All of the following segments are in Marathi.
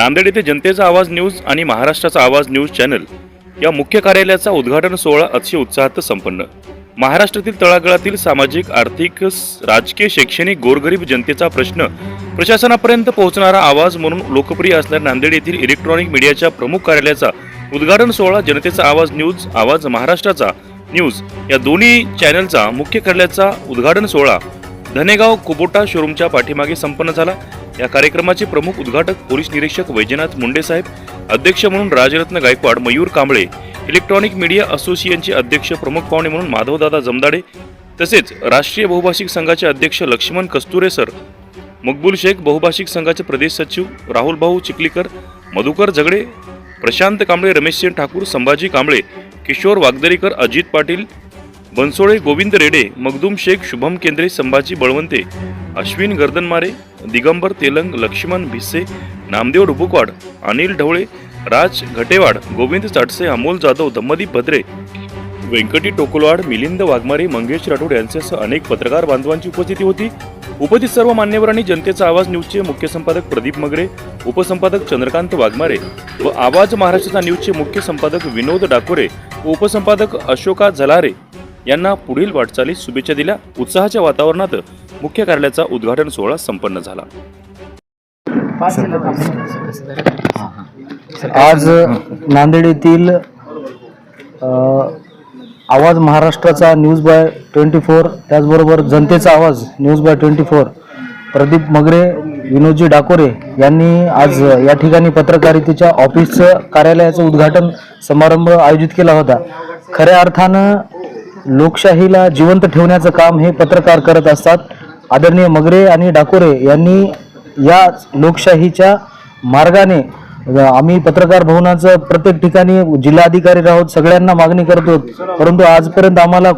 नांदेड येथे जनतेचा आवाज न्यूज आणि महाराष्ट्राचा आवाज न्यूज चॅनल या मुख्य कार्यालयाचा उद्घाटन सोहळा अतिशय उत्साहात संपन्न. महाराष्ट्रातील तळागाळातील सामाजिक आर्थिक राजकीय शैक्षणिक गोरगरीब जनतेचा प्रश्न प्रशासनापर्यंत पोहोचणारा आवाज म्हणून लोकप्रिय असणाऱ्या नांदेड येथील इलेक्ट्रॉनिक मीडियाच्या प्रमुख कार्यालयाचा उद्घाटन सोहळा जनतेचा आवाज न्यूज आवाज महाराष्ट्राचा न्यूज या दोन्ही चॅनलचा मुख्य कार्यालयाचा उद्घाटन सोहळा धनेगाव कुबोटा शोरूमच्या पाठीमागे संपन्न झाला. या कार्यक्रमाचे प्रमुख उद्घाटक पोलीस निरीक्षक वैजनाथ मुंडेसाहेब अध्यक्ष म्हणून राजरत्न गायकवाड मयूर कांबळे इलेक्ट्रॉनिक मीडिया असोसिएशनचे अध्यक्ष प्रमुख पाहुणे म्हणून माधवदादा जमदाडे तसेच राष्ट्रीय बहुभाषिक संघाचे अध्यक्ष लक्ष्मण कस्तुरे सर मकबूल शेख बहुभाषिक संघाचे प्रदेश सचिव राहुल भाऊ चिखलीकर मधुकर झगडे प्रशांत कांबळे रमेशसिंह ठाकूर संभाजी कांबळे किशोर वागदरीकर अजित पाटील बनसोळे गोविंद रेडे मगदूम शेख शुभम केंद्रे संभाजी बळवंते अश्विन गर्दनमारे दिगंबर तेलंग लक्ष्मण भिसे नामदेव डुबुकवाड अनिल ढवळे राज घटेवाड गोविंद चाटसे अमोल जाधव दम्मदीप भद्रे व्यंकटी टोकुलवाड मिलिंद वाघमारे मंगेश राठोड यांच्यासह अनेक पत्रकार बांधवांची उपस्थिती होती. उपस्थित सर्व मान्यवरांनी जनतेचा आवाज न्यूजचे मुख्य संपादक प्रदीप मगरे उपसंपादक चंद्रकांत वाघमारे व आवाज महाराष्ट्राचा न्यूजचे मुख्य संपादक विनोद डाकोरे व उपसंपादक अशोका झलारे यांना पुढील वाटचालीस शुभेच्छा दिल्या. उत्साहाच्या वातावरणात मुख्य कार्यालयाचा उद्घाटन सोहळा संपन्न झाला. आज नांदेड येथील आवाज महाराष्ट्राचा न्यूज बाय ट्वेंटी फोर त्याचबरोबर जनतेचा आवाज news by twenty four Pradeep Magare विनोदजी डाकोरे यांनी आज या ठिकाणी पत्रकारितेच्या ऑफिसचं कार्यालयाचं उद्घाटन समारंभ आयोजित केला होता. खऱ्या अर्थानं लोकशाहीला जिवंत ठेवण्याचं काम हे पत्रकार करत असतात. आदरणीय मगरे आणि डाकोरे यांनी या लोकशाहीच्या मार्गाने आम्ही पत्रकार भवनाचं प्रत्येक ठिकाणी जिल्हाधिकारी आहोत सगळ्यांना मागणी करतो. परंतु आजपर्यंत आम्हाला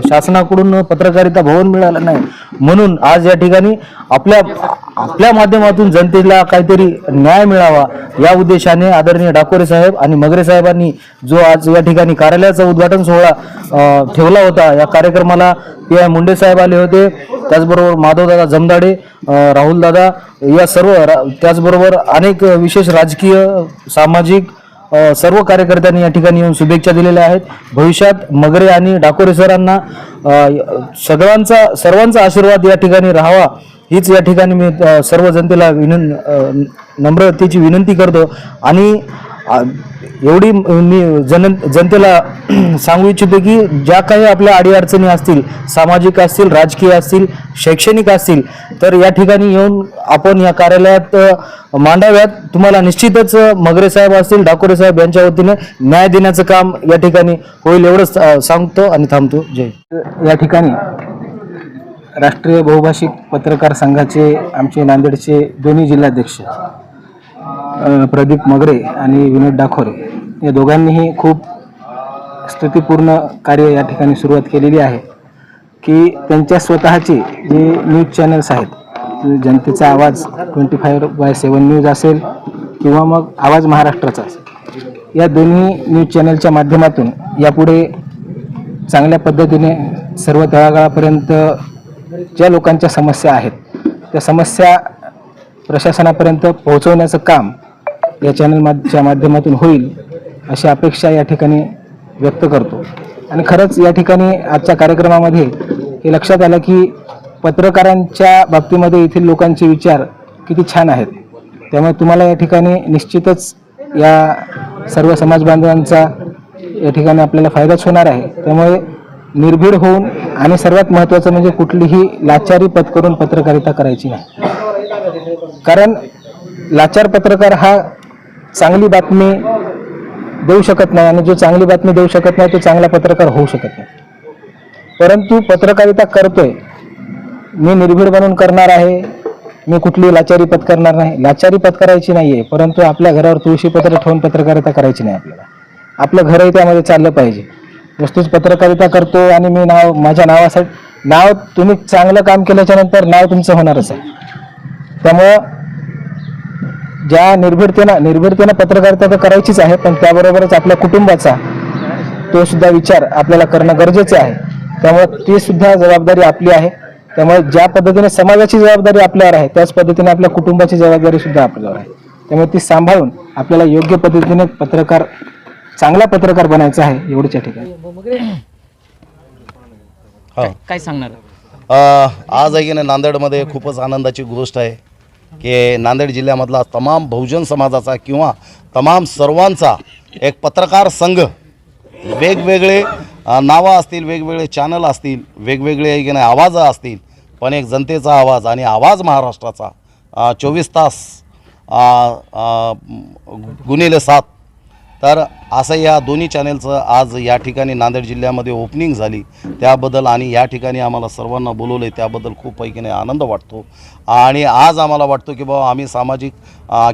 शासनाकडून पत्रकारिता भवन मिळालं नाही. म्हणून आज या ठिकाणी आपल्या आपल्या माध्यमातून जनतेला काहीतरी न्याय मिळावा या उद्देशाने आदरणीय डाकोरे साहेब आणि मगरे साहेबांनी जो आज या ठिकाणी कार्यालयाचा उद्घाटन सोहळा ठेवला होता या कार्यक्रमाला पी आय मुंडे साहेब आले होते त्याचबरोबर माधवदादा जमदाडे राहुलदादा या सर्व रा- त्याचबरोबर अनेक विशेष राजकीय सामाजिक सर्व कार्यकर्त्यांनी या ठिकाणी येऊन शुभेच्छा दिलेल्या आहेत. भविष्यात मगरे आणि डाकोरे सरांना सगळ्यांचा सर्वांचा आशीर्वाद या ठिकाणी राहावा हीच या ठिकाणी मी सर्व जनतेला विनं नम्रतेची विनंती करतो. आणि एवढी मी जन जनतेला सांगू इच्छितो की ज्या काही आपल्या अडीअडचणी असतील सामाजिक असतील राजकीय असतील शैक्षणिक असतील तर या ठिकाणी येऊन आपण या कार्यालयात मांडाव्यात. तुम्हाला निश्चितच मगरे साहेब असतील डाकोरे साहेब यांच्या वतीने न्याय देण्याचं काम या ठिकाणी होईल एवढंच सांगतो आणि थांबतो. जय या ठिकाणी राष्ट्रीय बहुभाषिक पत्रकार संघाचे आमचे नांदेडचे दोन्ही जिल्हाध्यक्ष प्रदीप मगरे आणि विनोद डाखोरे या दोघांनीही खूप स्तुतीपूर्ण कार्य या ठिकाणी सुरुवात केलेली आहे की त्यांच्या स्वतःचे जे न्यूज चॅनल्स आहेत Janatecha Awaz twenty five by seven news असेल किंवा मग आवाज महाराष्ट्राचा असेल या दोन्ही न्यूज चॅनलच्या माध्यमातून यापुढे चांगल्या पद्धतीने सर्व तळागाळापर्यंत ज्या लोकांच्या समस्या आहेत त्या समस्या प्रशासनापर्यंत पोहोचवण्याचं काम या चॅनलच्या माध्यमातून होईल अशी अपेक्षा या ठिकाणी व्यक्त करतो. आणि खरंच या ठिकाणी आजच्या कार्यक्रमामध्ये हे लक्षात आलं की पत्रकारांच्या बाबतीमध्ये येथील लोकांचे विचार किती छान आहेत. त्यामुळे तुम्हाला या ठिकाणी निश्चितच या सर्व समाज बांधवांचा या ठिकाणी आपल्याला फायदाच होणार आहे. त्यामुळे निर्भीड होऊन आणि सर्वात महत्त्वाचं म्हणजे कुठलीही लाचारी पत्करून पत्रकारिता करायची नाही. कारण लाचार पत्रकार हा चांगली बातमी देऊ शकत नाही आणि जो चांगली बातमी देऊ शकत नाही तो चांगला पत्रकार होऊ शकत नाही. परंतु पत्रकारिता करतोय. मी निर्भीड बनून करणार आहे. मी कुठली लाचारी पत्करणार नाही. लाचारी पत्करायची नाही आहे परंतु आपल्या घरावर तुळशीपत्र ठेवून पत्रकारिता करायची नाही आपल्याला. आपलं घरही त्यामध्ये चाललं पाहिजे. नुसतीच पत्रकारिता करतो आणि मी नाव माझ्या नावासाठी नाव तुम्ही चांगलं काम केल्याच्यानंतर नाव तुमचं होणारच आहे. त्यामुळं ज्या निर्भीडतेनं निर्भीडतेनं पत्रकारिता तर करायचीच आहे पण त्याबरोबरच आपल्या कुटुंबाचा तो सुद्धा विचार आपल्याला करणं गरजेचे आहे. त्यामुळे ती सुद्धा जबाबदारी आपली आहे. त्यामुळे ज्या पद्धतीने समाजाची जबाबदारी आपल्यावर आहे त्याच पद्धतीने आपल्या कुटुंबाची जबाबदारी सुद्धा आपल्यावर आहे. त्यामुळे ती सांभाळून आपल्याला योग्य पद्धतीने पत्रकार चांगला पत्रकार बनायचा आहे एवढंच या ठिकाणी. काय सांगणार? अ, आज आहे की नाही नांदेडमध्ये खूपच आनंदाची गोष्ट आहे. की नांदेड जिल्ह्यामधला तमाम बहुजन समाजाचा किंवा तमाम सर्वांचा एक पत्रकार संघ वेगवेगळे नावं असतील वेगवेगळे चॅनल असतील वेगवेगळे की नाही आवाज असतील पण एक जनतेचा आवाज आणि आवाज महाराष्ट्राचा चोवीस तास गुन्हेले सात तर असं या दोन्ही चॅनेलचं आज या ठिकाणी नांदेड जिल्ह्यामध्ये ओपनिंग झाली. त्याबद्दल आणि या ठिकाणी आम्हाला सर्वांना बोलवलं आहे त्याबद्दल खूप पैकीने आनंद वाटतो. आणि आज आम्हाला वाटतो की बाबा आम्ही सामाजिक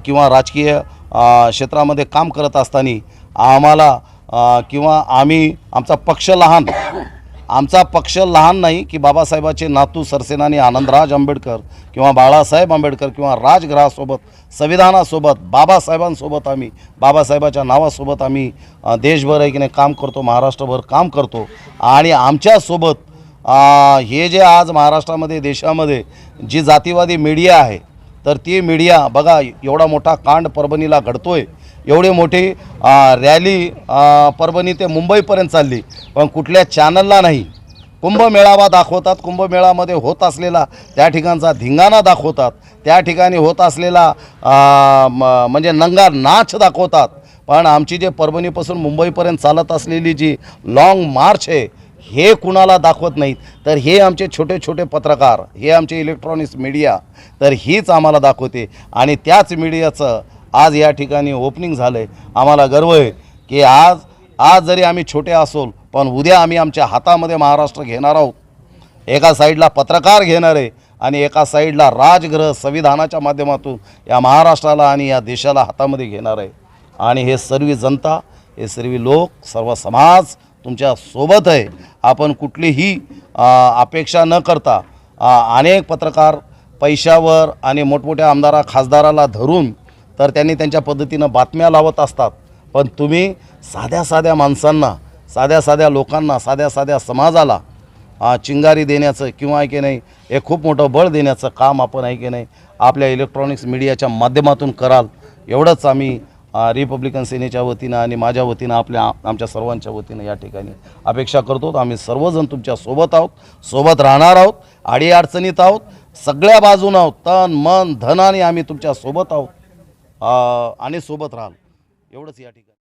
किंवा राजकीय क्षेत्रामध्ये काम करत असताना आम्हाला किंवा आम्ही आमचा पक्ष लहान आमचा पक्ष लहान नाही की बाबासाहेबाचे नातू सरसेनानी आनंदराज आंबेडकर किंवा बाळासाहेब आंबेडकर किंवा राजगृहासोबत संविधानासोबत बाबासाहेबांसोबत आम्ही बाबासाहेबाच्या नावासोबत आम्ही देशभर आहे की नाही काम करतो महाराष्ट्रभर काम करतो. आणि आमच्यासोबत हे जे आज महाराष्ट्रामध्ये देशामध्ये जी जातीवादी मीडिया आहे तर ती मीडिया बघा एवढा मोठा कांड परभणीला घडतोय. एवढी मोठी रॅली परभणी ते मुंबईपर्यंत चालली. पण कुठल्या चॅनलला नाही. कुंभमेळावा दाखवतात. कुंभमेळामध्ये होत असलेला त्या ठिकाणचा धिंगाणा दाखवतात. त्या ठिकाणी होत असलेला म- म्हणजे नंगा नाच दाखवतात. पण आमची जे परभणीपासून मुंबईपर्यंत चालत असलेली जी लाँग मार्च आहे हे कुणाला दाखवत नाहीत. तर हे आमचे छोटे छोटे पत्रकार हे आमचे इलेक्ट्रॉनिक्स मीडिया तर हीच आम्हाला दाखवते. आणि त्याच मीडियाचं आज या ठिकाणी ओपनिंग झालं आहे आम्हाला गर्व आहे की आज आज जरी आम्ही छोटे असोल पण उद्या आम्ही आमच्या हातामध्ये महाराष्ट्र घेणार आहोत. एका साईडला पत्रकार घेणार आहे आणि एका साईडला राजगृह संविधानाच्या माध्यमातून या महाराष्ट्राला आणि या देशाला हातामध्ये घेणार आहे. आणि हे सर्व जनता हे सर्व लोक सर्व समाज तुमच्यासोबत आहे. आपण कुठलीही अपेक्षा न करता अनेक पत्रकार पैशावर आणि मोठमोठ्या आमदारा खासदाराला धरून तर त्यांनी त्यांच्या पद्धतीनं बातम्या लावत असतात. पण तुम्ही साध्या साध्या माणसांना साध्या साध्या लोकांना साध्या साध्या समाजाला चिंगारी देण्याचं किंवा आहे की नाही हे खूप मोठं बळ देण्याचं काम आपण आहे की नाही आपल्या इलेक्ट्रॉनिक्स मीडियाच्या माध्यमातून कराल एवढंच आम्ही रिपब्लिकन सेनेच्या वतीनं आणि माझ्या वतीनं आपल्या आमच्या सर्वांच्या वतीनं या ठिकाणी अपेक्षा करतो. आम्ही सर्वजण तुमच्यासोबत आहोत सोबत राहणार आहोत अडीअडचणीत आहोत सगळ्या बाजून आहोत तन मन धनाने आम्ही तुमच्यासोबत आहोत आणि सोबत राहाल. एवढंच या ठिकाणी.